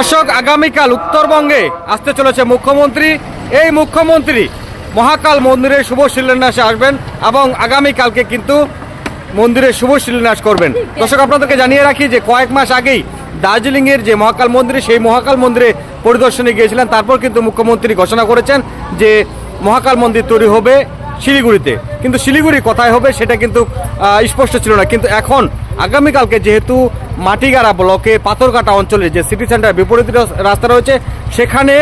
দর্শক, আগামীকাল উত্তরবঙ্গে আসতে চলেছে মুখ্যমন্ত্রী। এই মুখ্যমন্ত্রী মহাকাল মন্দিরের শুভ শিলান্যাসে আসবেন এবং আগামীকালকে কিন্তু মন্দিরের শুভ শিলান্যাস করবেন। দর্শক, আপনাদেরকে জানিয়ে রাখি যে কয়েক মাস আগেই দার্জিলিংয়ের যে মহাকাল মন্দির, সেই মহাকাল মন্দিরে পরিদর্শনে গিয়েছিলেন। তারপর কিন্তু মুখ্যমন্ত্রী ঘোষণা করেছেন যে মহাকাল মন্দির তৈরি হবে শিলিগুড়িতে। কিন্তু শিলিগুড়ি কোথায় হবে সেটা কিন্তু স্পষ্ট ছিল না। কিন্তু এখন, আগামীকালকে যেহেতু মাটিগাড়া ব্লকে পাথরঘাটা অঞ্চলে যে সিটি সেন্টার বিপরীত রাস্তা রয়েছে, সেখানে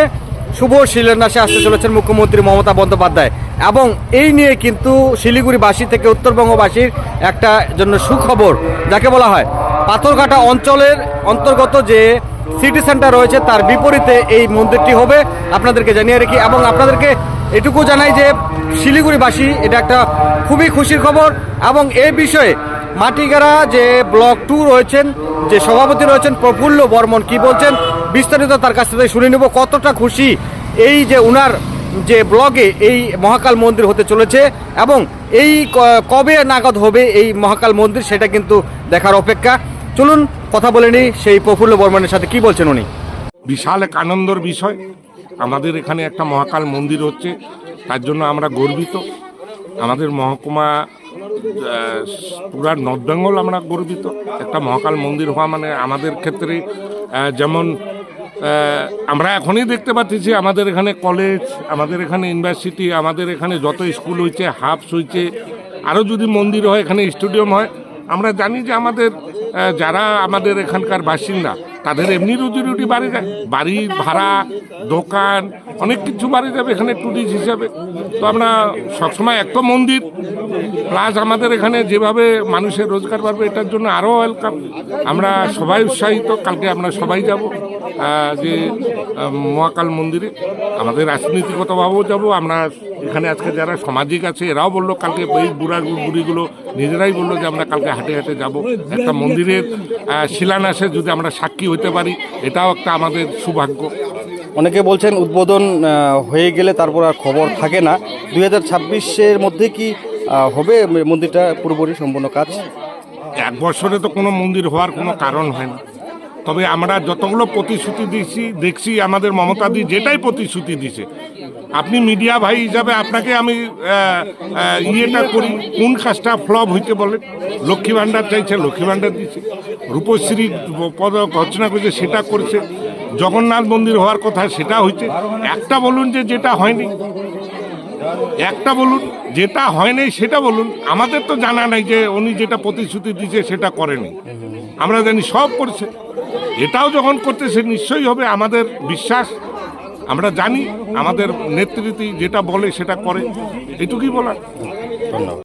শুভ শিলান্যাসে আসতে চলেছেন মুখ্যমন্ত্রী মমতা বন্দ্যোপাধ্যায়। এবং এই নিয়ে কিন্তু শিলিগুড়িবাসী থেকে উত্তরবঙ্গবাসীর একটা জন্য সুখবর, যাকে বলা হয় পাথরঘাটা অঞ্চলের অন্তর্গত যে সিটি সেন্টার রয়েছে, তার বিপরীতে এই মন্দিরটি হবে। আপনাদেরকে জানিয়ে রাখি এবং আপনাদেরকে এটুকু জানাই যে শিলিগুড়িবাসী, এটা একটা খুবই খুশির খবর এবং এ বিষয়ে মাটিগাড়া যে ব্লক টু রয়েছেন, যে সভাপতি রয়েছেন, প্রফুল্ল বর্মন, কি বলছেন? বিস্তারিত তার কাছ থেকে শুনে নেব। কতটা খুশি এই যে উনার যে ব্লগে এই মহাকাল মন্দির হতে চলেছে এবং এই কবে নাগাদ হবে এই মহাকাল মন্দির সেটা কিন্তু দেখার অপেক্ষা। চলুন, কথা বলে নিই সেই প্রফুল্ল বর্মনের সাথে। কি বলছেন উনি? বিশাল এক আনন্দর বিষয়। আমাদের এখানে একটা মহাকাল মন্দির হচ্ছে, তার জন্য আমরা গর্বিত। আমাদের মহকুমা পুরা নর্থ বেঙ্গল আমরা গর্বিত। একটা মহাকাল মন্দির হওয়া মানে আমাদের ক্ষেত্রে যেমন আমরা এখনই দেখতে পাচ্ছি আমাদের এখানে কলেজ আমাদের এখানে ইউনিভার্সিটি আমাদের এখানে যত স্কুল হয়েছে হাফস হয়েছে আরও যদি মন্দির হয়, এখানে স্টেডিয়াম হয়, আমরা জানি যে আমাদের যারা আমাদের এখানকার বাসিন্দা, তাদের এমনি রুজি রুটি বাড়ি যায়। বাড়ির ভাড়া, দোকান, অনেক কিছু বাড়ি যাবে এখানে টুরিস্ট হিসাবে। তো আমরা সবসময় এক তো মন্দির প্লাস আমাদের এখানে যেভাবে মানুষের রোজগার বাড়বে, এটার জন্য আরও ওয়েলকাম আমরা সবাই উৎসাহিত, কালকে আমরা সবাই যাব যে মহাকাল মন্দিরে। আমাদের রাজনীতিগতভাবেও যাব, আমরা এখানে আজকে যারা সামাজিক আছে, এরাও বলল কালকে এই বুড়া বুড়িগুলো, নিজেরাই বলল যে আমরা কালকে হাটে হাটে যাব। একটা মন্দিরের শিলান্যাসে যদি আমরা সাক্ষী হতে পারি এটাও একটা আমাদের সৌভাগ্য। অনেকে বলছেন উদ্বোধন হয়ে গেলে তারপর আর খবর থাকে না। দুই হাজার ছাব্বিশের মধ্যে কি হবে মন্দিরটা পুরোপুরি সম্পূর্ণ কাজ? এক বছরে তো কোনো মন্দির হওয়ার কোনো কারণ হয় না। তবে আমরা যতগুলো প্রতিশ্রুতি দিচ্ছি দেখছি আমাদের মমতাদি যেটাই প্রতিশ্রুতি দিছে আপনি মিডিয়া ভাই হিসাবে আপনাকে আমি ইয়েটা করি। কোন কাজটা ফ্লপ হইতে বলেন লক্ষ্মী ভাণ্ডার চাইছে, লক্ষ্মী ভাণ্ডার দিচ্ছে রূপশ্রী পদ রচনা করেছে, সেটা করছে। জগন্নাথ মন্দির হওয়ার কথা, সেটা হয়েছে একটা বলুন যে যেটা হয়নি। একটা বলুন, যেটা হয়নি সেটা বলুন। আমাদের তো জানা নাই যে উনি যেটা প্রতিশ্রুতি দিচ্ছে সেটা করেনি। আমরা জানি সব করছে। এটাও যখন করতেছে, নিশ্চয়ই হবে। আমাদের বিশ্বাস আমরা জানি আমাদের নেতৃত্বে যেটা বলে সেটা করে। এটুকুই বলার। ধন্যবাদ।